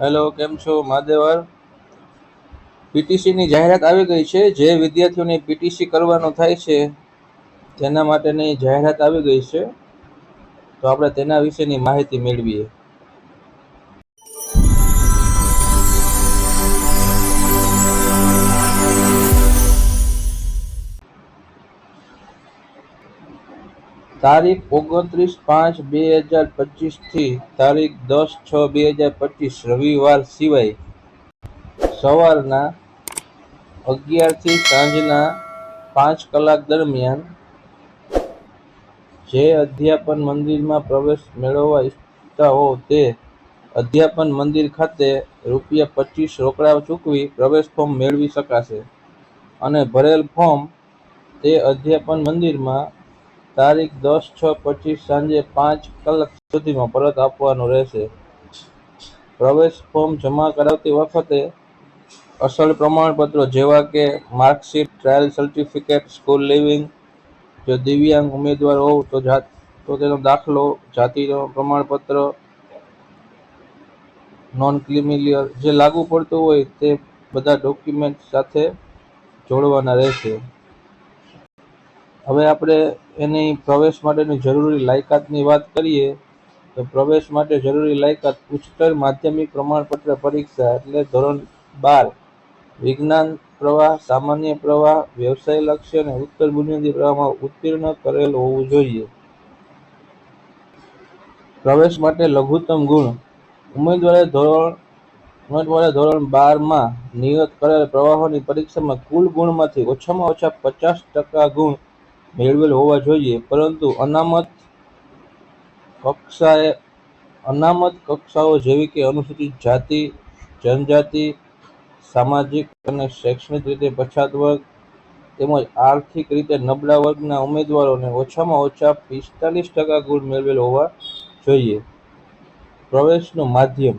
Hello, કેમ છો? મહાદેવર. પીટીસીની જાહેરાત આવી ગઈ છે જે વિદ્યાર્થીઓને પીટીસી કરવાનું થાય છે તેના માટેની જાહેરાત આવી ગઈ છે. તો આપણે તેના વિશેની માહિતી મેળવીએ. તારીખ ઓગણત્રીસ પાંચ બે હજાર પચીસથી તારીખ દસ છ બે હજાર પચીસ રવિવાર સિવાય સવારના અગિયારથી સાંજના પાંચ કલાક દરમિયાન જે અધ્યાપન મંદિરમાં પ્રવેશ મેળવવા ઈચ્છતા હો તે અધ્યાપન મંદિર ખાતે રૂપિયા પચીસ રોકડા ચૂકવી પ્રવેશ ફોર્મ મેળવી શકાશે. અને ભરેલ ફોર્મ તે અધ્યાપન મંદિરમાં તારીખ દસ છ પચીસ સાંજે પાંચ કલાક સુધીમાં પરત આપવાનું રહેશે. પ્રવેશ ફોર્મ જમા કરાવતી વખતે અસલ પ્રમાણપત્રો જેવા કે marksheet, trial certificate, school leaving, જો દિવ્યાંગ ઉમેદવાર હોવ તો જાત, તો તેનો દાખલો, જાતિનો પ્રમાણપત્ર નોન ક્રિમિલિયર જે લાગુ પડતું હોય તે બધા ડોક્યુમેન્ટ સાથે જોડવાના રહેશે. હવે આપણે એની પ્રવેશ માટેની જરૂરી લાયકાતની વાત કરીએ, તો પ્રવેશ માટે જરૂરી લાયકાત ઉચ્ચતર માધ્યમિક પ્રમાણપત્ર પરીક્ષા એટલે ધોરણ બાર, વિજ્ઞાન પ્રવાહ, સામાન્ય પ્રવાહ, વ્યવસાય લક્ષ્ય અને ઉત્તર બુનિયાદી પ્રવાહમાં ઉત્તીર્ણ કરેલ હોવું જોઈએ. પ્રવેશ માટે લઘુત્તમ ગુણ. ઉમેદવારે ધોરણ ઉમેદવારે ધોરણ બારમાં નિયત કરેલ પ્રવાહોની પરીક્ષામાં કુલ ગુણમાંથી ઓછામાં ઓછા પચાસ ટકા ગુણ મેળવેલ હોવા જોઈએ, પરંતુ અનામત કક્ષાએ, અનામત કક્ષાઓ જેવી કે અનુસૂચિત જાતિ, જનજાતિ, સામાજિક અને શૈક્ષણિક રીતે પછાત વર્ગ તેમજ આર્થિક રીતે નબળા વર્ગના ઉમેદવારોને ઓછામાં ઓછા પિસ્તાલીસ ટકા ગુણ મેળવેલ હોવા જોઈએ. પ્રવેશનું માધ્યમ.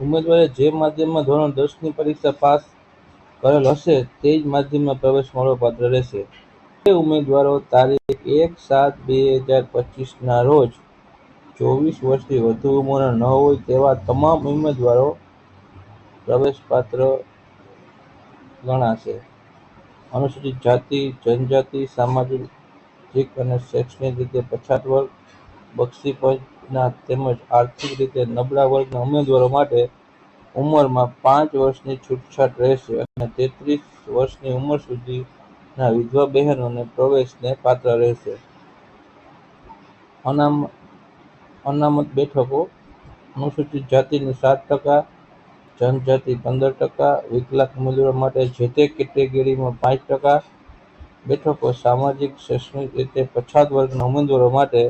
ઉમેદવારે જે માધ્યમમાં ધોરણ દસની પરીક્ષા પાસ કરેલ હશે, તે જ માધ્યમમાં પ્રવેશ મળવાપાત્ર રહેશે. તે ઉમેદવારો તારીખ એક સાત બે હજાર પચીસના રોજ ચોવીસ વર્ષથી વધુ ઉંમરના ન હોય તેવા તમામ ઉમેદવારો પ્રવેશપાત્ર ગણાશે. અનુસૂચિત જાતિ, જનજાતિ, સામાજિક અને શૈક્ષણિક રીતે પછાત વર્ગ, બક્ષીપંચના તેમજ આર્થિક રીતે નબળા વર્ગના ઉમેદવારો માટે ઉંમરમાં પાંચ વર્ષની છૂટછાટ રહેશે અને તેત્રીસ વર્ષની ઉંમર સુધીના વિધવા બહેનોને પ્રવેશને પાત્ર રહેશે. અનામ, અનામત બેઠકો અનુસૂચિત જાતિની સાત ટકા, જનજાતિ પંદર ટકા, વિકલાંગ ઉમેદવારો માટે જે તે કેટેગરીમાં પાંચ ટકા, બેઠકો સામાજિક, શૈક્ષણિક રીતે પછાત વર્ગના ઉમેદવારો માટે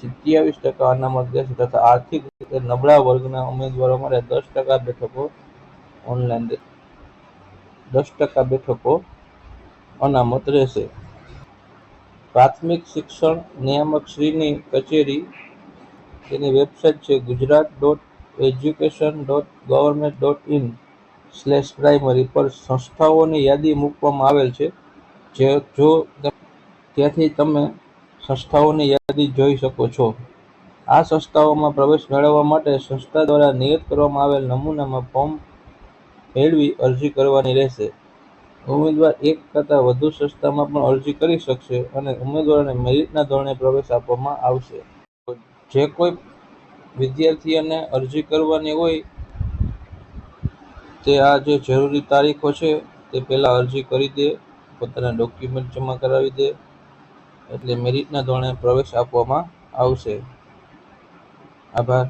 સિત્યાવીસ ટકા અનામત રહેશે તથા આર્થિક રીતે નબળા વર્ગના ઉમેદવારો માટે દસ ટકા બેઠકો ઓનલાઈન દસ ટકા બેઠકો અનામત રહેશે. પ્રાથમિક શિક્ષણ નિયામક શ્રીની કચેરી તેની વેબસાઇટ છે Gujarat dot education dot government dot in slash primary પર સંસ્થાઓની યાદી મૂકવામાં આવેલ છે. જે જો ત્યાંથી તમે સંસ્થાઓની યાદી જોઈ શકો છો. આ સંસ્થાઓમાં પ્રવેશ મેળવવા માટે સંસ્થા દ્વારા નિયત કરવામાં આવેલ નમૂનામાં ફોર્મ મેળવી અરજી કરવાની રહેશે. ઉમેદવાર એક કરતાં વધુ સંસ્થામાં પણ અરજી કરી શકશે અને ઉમેદવારોને મેરિટના ધોરણે પ્રવેશ આપવામાં આવશે. જે કોઈ વિદ્યાર્થીઓને અરજી કરવાની હોય, તે આ જે જરૂરી તારીખો છે, તે પહેલાં અરજી કરી દે, પોતાના ડોક્યુમેન્ટ જમા કરાવી દે એટલે મેરિટના ધોરણે પ્રવેશ આપવામાં આવશે. આભાર.